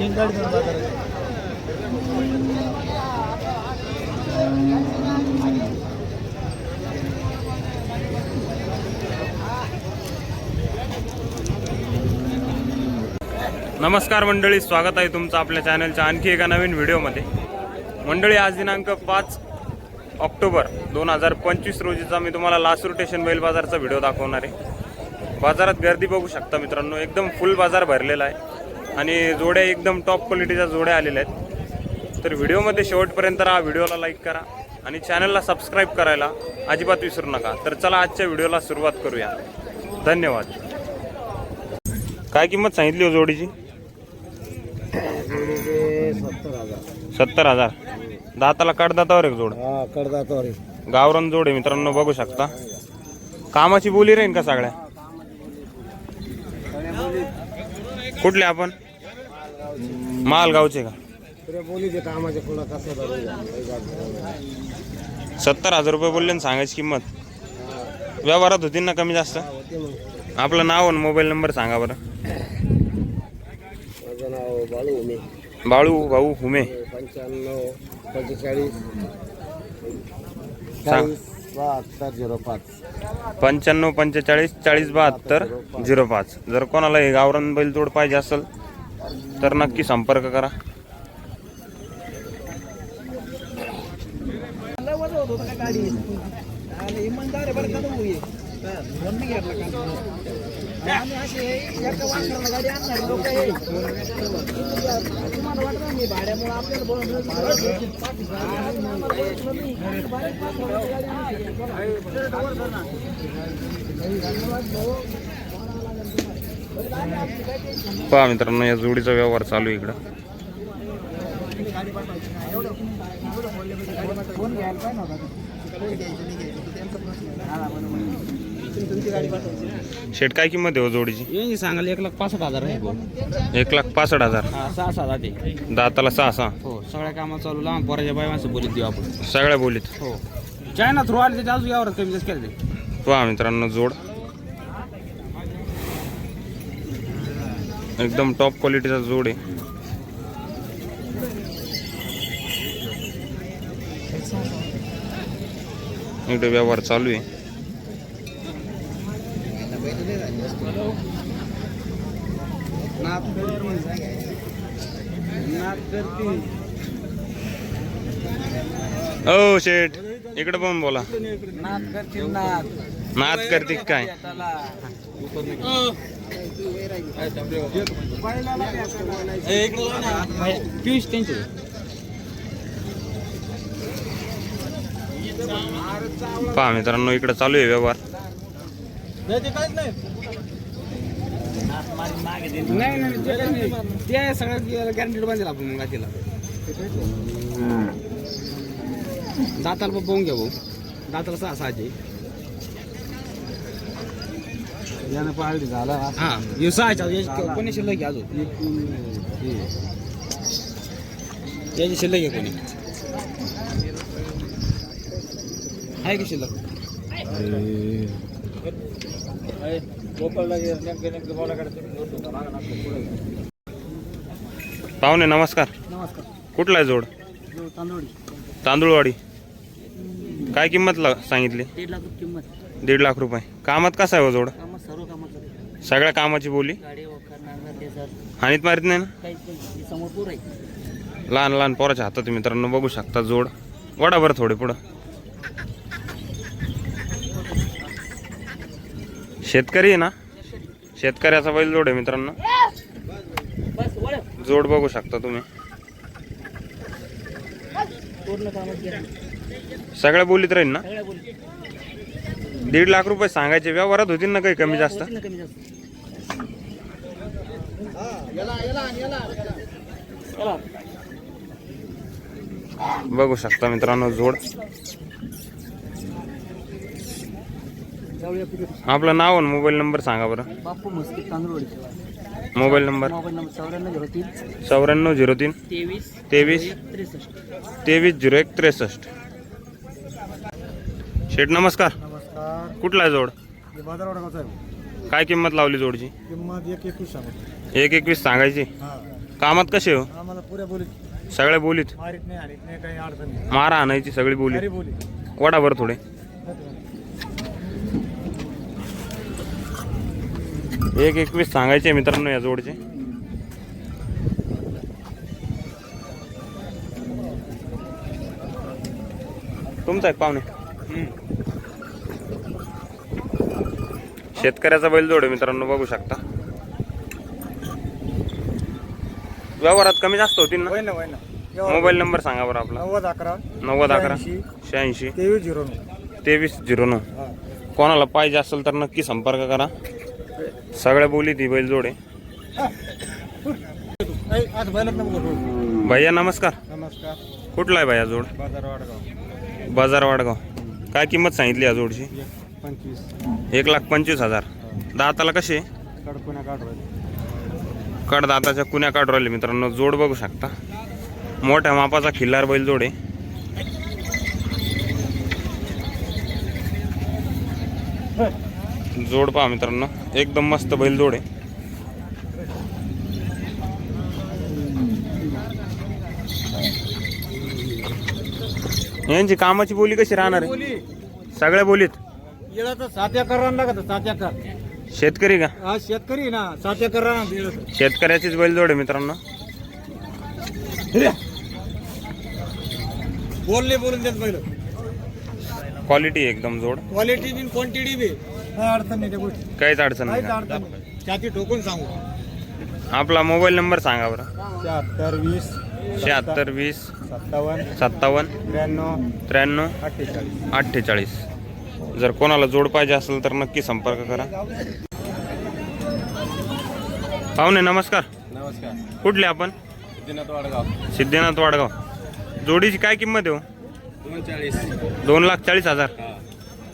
नमस्कार मंडळी स्वागत आहे तुमचं आपल्या चॅनलच्या आणखी एका नवीन व्हिडिओमध्ये. मंडळी आज दिनांक पाच ऑक्टोबर दोन हजार पंचवीस रोजीचा मी तुम्हाला लासूर स्टेशन बैल बाजारचा व्हिडिओ दाखवणार आहे. बाजारात गर्दी बघू शकता मित्रांनो एकदम फुल बाजार भरलेला आहे. आणि जोड्या एकदम टॉप क्वालिटीच्या जोड्या आलेल्या आहेत. तर व्हिडिओमध्ये शेवटपर्यंत राहा व्हिडिओला लाईक करा आणि चॅनलला सबस्क्राईब करायला अजिबात विसरू नका. तर चला आजच्या व्हिडिओला सुरुवात करूया. धन्यवाद. काय किंमत सांगितली हो जोडीची? सत्तर हजार. दाताला कडदातावर एक जोड. हा कडदातावर गावरान जोड आहे मित्रांनो बघू शकता. कामाची बोली राहील का सगळ्या? कुठले आपण? मालगावचे का? बोली पुन्हा कसं सत्तर हजार रुपये बोलले ना सांगायची किंमत? व्यवहारात होती ना कमी जास्त? आपलं नाव आणि मोबाईल नंबर सांगा बरं. माझं नाव बाळू उमे बाळू भाऊ हुमे. पंच्याण्णव पंचेचाळीस. सांग. चाळीस बहात्तर झिरो पाच. पंच्याण्णव पंचेचाळीस चाळीस बहात्तर झिरो पाच. जर कोणाला हे गावरान बैल जोड पाहिजे असेल तर नक्की संपर्क करा. पहा मित्रांनो या जोडीचा व्यवहार चालू आहे इकडं. शेट काय किंमत आहे हो जोडीची? ये सांगायला एक लाख पासष्ट हजार आहे. भाऊ एक लाख पासष्ट हजार. हा सहा सहा जाते. दाताला सहा सहा. हो सगळ्या कामात चालू लहान पोराच्या माणसं बोलीत देऊ आपण. सगळ्या बोलीत. हो. चायना थ्रू आले त्याच्या अजून यावर कमी जास्त केलं ते. पहा मित्रांनो जोड. एकदम टॉप क्वालिटीचा जोड आहे. इकडे व्यवहार चालू आहे. ओ शेठ इकडे पण बोला. नाथ करते काय? पियुष त्यांचे पहा मित्रांनो इकडे चालू आहे व्यवहार. नाही नाही ते सगळ्यात गॅरंटीड बांधेल आपण मग तिला. दाताला पण पाहून घ्या भाऊ. दाताला सहा सहाचे यानं पाळली झाला. हा हे सहाच्या याची कोणी शिल्लक आहे अजून? याची शिल्लक आहे कोणी? आहे की शिल्लक? पाहुणे नमस्कार. नमस्कार. कुठला आहे जोड? तांदूळ. तांदूळवाडी. काय किंमत ला- सांगितली? दीड लाख किंमत. दीड लाख रुपये. कामात कसा आहे हो जोड? कामात सर्व कामाचं सगळ्या कामाची बोली? गाडी वखर नांगर ते सर. हानीत मारित नाही ना? काहीच नाही. समोर पूर आहे लहान लहान पोराच्या हातात मित्रांनो बघू शकता जोड. वडा बरं थोडे पुढं. शेतकरी आहे ना? शेतकऱ्याचा बैल जोड आहे मित्रांनो. बस वळ जोड बघू शकता तुम्ही. पूर्ण कामात गेला. सगळ्या बोलीत राहील ना? सगळ्या बोली दीड लाख रुपये सांगायचे व्यवहारात होतील ना काही कमी जास्त? बघू शकता मित्रांनो जोड. आपलं नाव आणि मोबाईल नंबर सांगा बरं. बापू मस्की तांदूळ मोबाईल नंबर? मोबाईल नंबर चौऱ्याण्णव झिरो तीन. चौऱ्याण्णव झिरो तीन. तेवीस. तेवीस. त्रेसष्ट. तेवीस झिरो एक त्रेसष्ट. शेठ नमस्कार. कुठला आहे जोड? हे बाजारवाडा आहे काय किंमत लावली जोडची? किंमत एक एकवीस सांगतो एक एकवीस सांगायची? हा. कामात कसे हो? आम्हाला पुऱ्या बोलीत. सगळ्या बोलीत? मारीत नाही आणत नाही काही अडचण नाही. मारा आणायची सगळी बोली. खरी बोली. वडाभर थोडे. एक एकवीस सांगायचे मित्रांनो या जोडचे. तुमचा एक पाहुणे. शेतकऱ्याचा बैल जोड आहे मित्रांनो बघू शकता. व्यवहारात कमी जास्त होतील ना? होय ना होय ना. मोबाईल नंबर सांगा बरं आपला. नव्वद अकरा नव्वद अकरा शहाऐंशी, तेवीस झिरो नऊ. तेवीस झिरो नऊ. हा. कोणाला पाहिजे असेल तर नक्की संपर्क करा. सगळ्या बोली ती बैल जोडे. ऐ, आज बैलच नको बोलू. भैया नमस्कार. नमस्कार. कुठला आहे भैया जोड? बाजार वाडगाव बाजार वाडगाव काय किंमत सांगितली या जोडची? पंचवीस. एक लाख पंचवीस हजार. दाताला कसे कडपुण्या कड दाताच्या कुण्या काढू राहिले मित्रांनो? जोड बघू शकता. मोठ्या मापाचा खिल्लार बैल जोड आहे. जोड पहा मित्रांनो. एकदम मस्त बैल जोड आहे. यांची कामाची बोली कशी राहणार आहे? सगळ्या बोलीत? येळा तर सात एकर रान लागत सात एकर. शेतकरी का? हा शेतकरी ना सात एकर रान. शेतकऱ्याचीच बैल जोड आहे मित्रांनो. बोलले बोलून देत बैल. क्वालिटी एकदम जोड. क्वालिटी बी क्वांटिटी बी. काय अडचण नाही त्या गोष्टी. काहीच अडचण नाही काहीच का? अडचण नाही. छाती ठोकून सांगू. आपला मोबाईल नंबर सांगा बरं. शहात्तर वीस शहात्तर वीस सत्तावन्न सत्तावन्न त्र्याण्णव त्र्याण्णव अठ्ठेचाळीस. अठ्ठेचाळीस. जर कोणाला जोड पाहिजे असेल तर नक्की संपर्क करा. पाहुणे नमस्कार. नमस्कार. कुठले आपण? सिद्धीनाथ वाडगाव सिद्धीनाथ वाडगाव जोडीची काय किंमत आहे हो? दोनचाळीस. दोन लाख चाळीस हजार.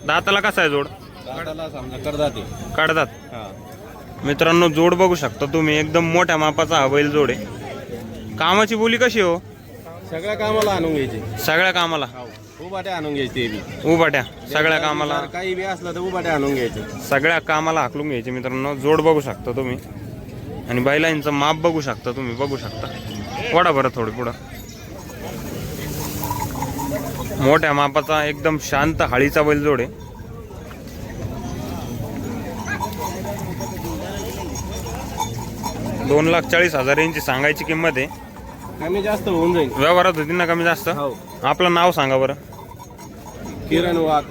दाताला कसा आहे जोड? समजा काढतात हा. मित्रांनो जोड बघू शकता तुम्ही. एकदम मोठ्या मापाचा हा बैल जोड आहे. कामाची बोली कशी हो? सगळ्या कामाला आणून घ्यायचे. सगळ्या कामाला. उभाटे आणून घ्यायचे बी. उभाट्या सगळ्या कामाला? काही बी असलं तर उभाटे आणून घ्यायचे. सगळ्या कामाला हाकलून घ्यायचे मित्रांनो. जोड बघू शकता तुम्ही. आणि बैलांचं माप बघू शकता तुम्ही बघू शकता. वडा बरं थोडं पुढं. मोठ्या मापाचा एकदम शांत हाळीचा बैल जोड आहे. दोन लाख चाळीस हजार यांची सांगायची किंमत आहे. कमी जास्त होऊन जाईल. व्यवहारात होती ना कमी जास्त? हो. आपलं नाव सांगा बरं. Kiran Wagh.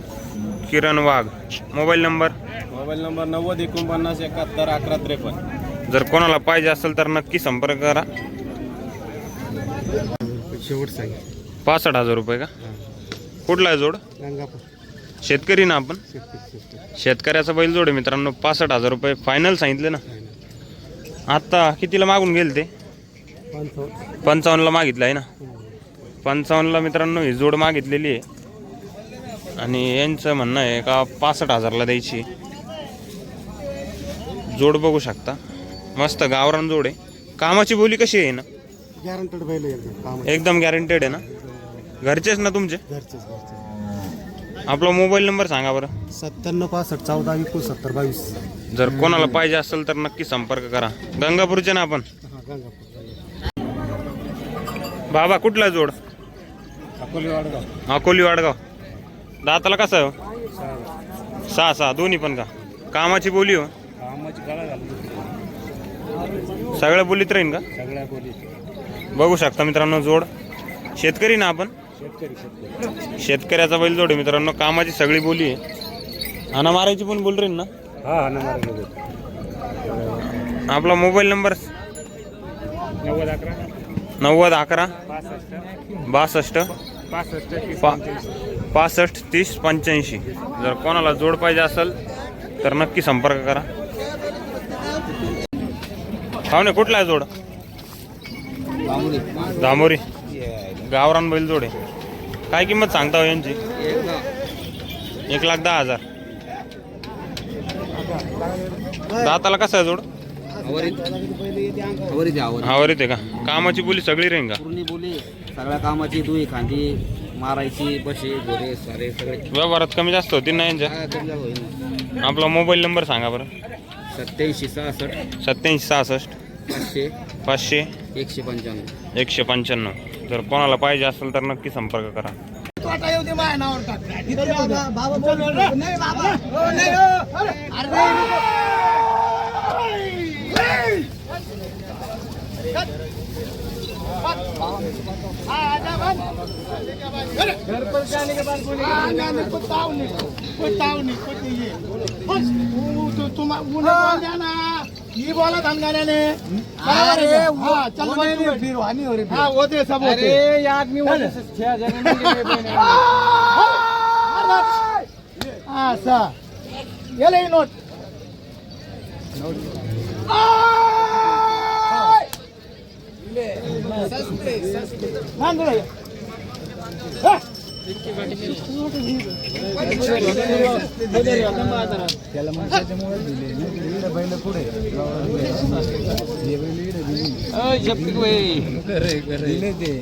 Kiran Wagh. Mobile number? Mobile number नव्वद एकोणपन्नास एकाहत्तर अकरा त्रेपन्न. जर कोणाला पाहिजे असेल तर नक्की संपर्क करा. शेवट सांग. पासष्ट हजार रुपये का? कुठला आहे जोड? गंगापूर. शेतकरी ना आपण? शेतकऱ्याचा बैल जोड आहे मित्रांनो पासष्ट हजार रुपये. फायनल सांगितले ना? आत्ता कितीला मागून गेले ते? पंचावन्नला मागितलं आहे ना? पंचावन्नला मित्रांनो ही जोड मागितलेली आहे. आणि यांचं म्हणणं आहे का पासष्ट हजारला द्यायची. जोड बघू शकता. मस्त गावरान जोड आहे. कामाची बोली कशी आहे ना? गॅरंटेड बैल एकदम. गॅरंटेड आहे ना? घरचेच ना तुमचे? आपला मोबाईल नंबर सांगा बरं. सत्त्याण्णव पासष्ट चौदा एकोण सत्तर बावीस. जर कोणाला पाहिजे असेल तर नक्की संपर्क करा. गंगापूरचे ना आपण? बाबा कुठला जोड? अकोले वाडगाव अकोली वाडगाव दाताला कसं आहे हो? सहा सहा. दोन्ही पण का? कामाची बोली हो. कामाची गाळा सगळ्या बोलीत राहीन का? सगळ्या बोली बघू शकता मित्रांनो जोड. शेतकरी ना आपण? शेतकरी शेतकरी. शेतकऱ्याचा बैल जोड आहे मित्रांनो. कामाची सगळी बोली आहे. आणा मारायची पण बोल राहील ना? हा हा नंबर आपला मोबाईल नंबर? नव्वद अकरा. नव्वद अकरा. पासष्ट. बासष्ट. पा पासष्ट तीस पंच्याऐंशी. जर कोणाला जोड पाहिजे असेल तर नक्की संपर्क करा. हो ना कुठला आहे जोड? दामोरी गावरान बैल जोड आहे. काय किंमत सांगता हो यांची? एक लाख दहा हजार. दाताला कसा आहे जोड? हावर येते का? कामाची बोली सगळी राहील का पूर्ण बोली सगळ्या कामाची दुई खांदी मारायची बसे घोडे सारे सगळे. व्यवहारात कमी जास्त होती ना यांच्या. आपला मोबाईल नंबर सांगा बरं. सत्याऐंशी सहासष्ट सत्याऐंशी सहासष्ट पाचशे पाचशे एकशे पंच्याण्णव. एकशे पंच्याण्णव. जर कोणाला पाहिजे असेल तर नक्की संपर्क करा. धनगाऱ्याने बरोबर आहे का? हा, चल बस तू. हा, होते सब होते हा, असा गेले ही नोट आय! बांधून ये. हा.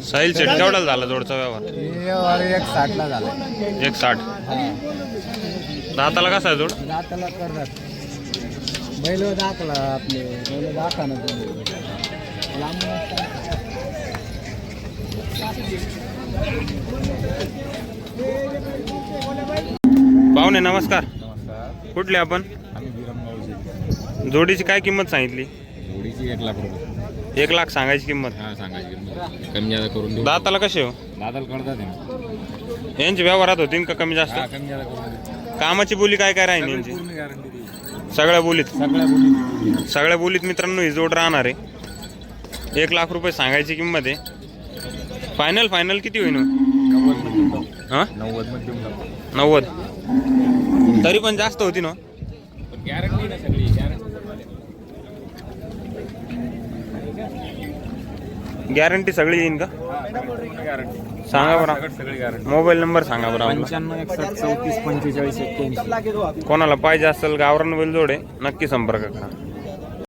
साहिल सेट केवढा झाला जोडचा व्यवहार एक साठला झाला एक साठ दाताला कसा आहे जोड दाताला करतात बैल दाखला आपले बैल दाखला ना पाहुणे नमस्कार. नमस्कार. कुठले आपण? आम्ही विरमगावचे जोडीची काय किंमत सांगितली? जोडीची एक लाख रुपये. एक लाख सांगायची किंमत. हा सांगायची किंमत. कमी जादा करून देऊ. दाताला कसे हो? दादाला आहे ना. यांची व्यवहारात होतील का कमी जास्त? कमी जादा करून देऊ. कामाची बोली काय काय राहील यांची? पूर्ण गॅरंटी देऊ. सगळ्या बोलीत? सगळ्या बोली सगळ्या बोलीत मित्रांनो ही जोड राहणार आहे. एक लाख रुपये सांगायची किंमत आहे. फायनल फायनल किती होईल हो? नव्वद. हा तरी पण जास्त होती ना? गॅरंटी सगळी येईन का? सांगा बरं. मोबाईल नंबर सांगा बरं चौतीस पंचेचाळीस कोणाला पाहिजे असेल गावरान बैल जोडे नक्की संपर्क करा.